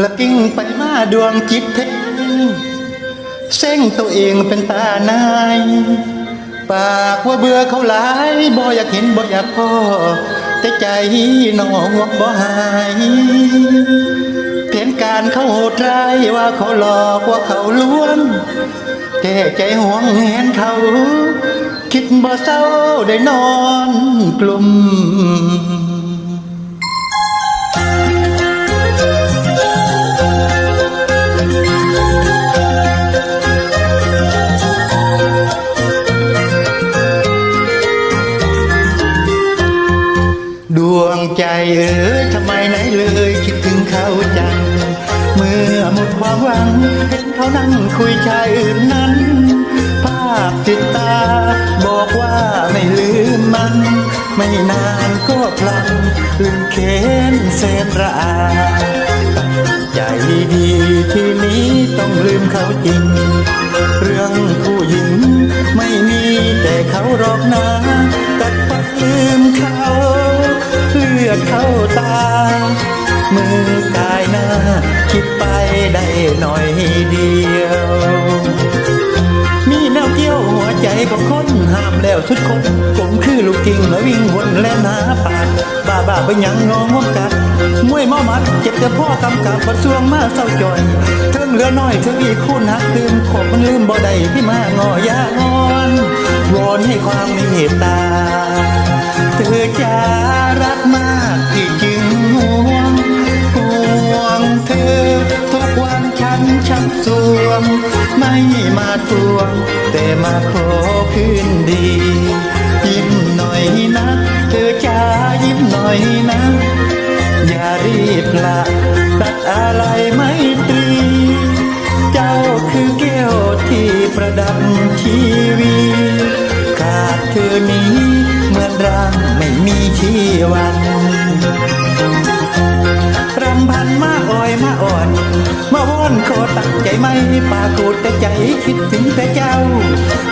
ละกิ้งไปมาดวงจิตเพ่งเส้งตัวเองเป็นตานาย ปากว่าเบื่อเขาหลายบ่อยากเห็นบ่อยากพ่อแต่ใจหนองบ่หายเพียนการเขาโหดร้ายว่าเขาหลอกว่าเขาลวงแต่ใจห่วงเห็นเขา คิดบ่เศร้าได้นอนกลุ่ม ดวงใจเอ๋ยทำไมไหนเลยคิดถึงเขาจัง เมื่อหมดความหวังเห็นเขานั่งคุยชายอื่นนั้น ภาพติดตา บอกว่าไม่ลืมมัน ไม่นานก็พลันลืมเค้นเสนระอาใจดีทีนี้ต้องลืมเขาจริง เรื่องผู้หญิงไม่มีแต่เขาหรอกนะ มือกายหน้า คิดไปได้หน่อยเดียว มีแนวเกี่ยวหัวใจของคนห้ามแล้วสุดคนผมคือลูกกิ่งและวิ่งวนและหนาปากบ้าบ้าไปยังงองงกัดมวยมามัด เจ็บแต่พ่อกำกับบัดซวงมาเศร้าจอยเทิงเหลือน้อยเทิงอีกคุณหักลืมขบมันลืมบ่ได้ที่มางอยางอนวอนให้ความมีเมตตาเธอจะรักมากที่ ทวง แต่มาขอคืนดี ยิ้มหน่อยนะเธอจะยิ้มหน่อยนะ อย่ารีบละตัดอะไรไม่ตรี เจ้าคือแก้วที่ประดับชีวีขาดเธอนี้เหมือนร่างไม่มีชีวัน ไม่ปากกูดแต่ใจคิดถึงแต่เจ้า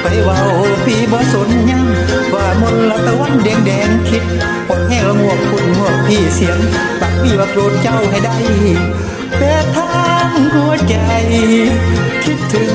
ไปเว้าพี่บ่สนยังว่ามนละตะวันแดงแดงคิดปดแห้งละงวกคุณงวกพี่เสียงปักพี่ว่าโกรธเจ้าให้ได้แต่ทางหัวใจ คิดถึง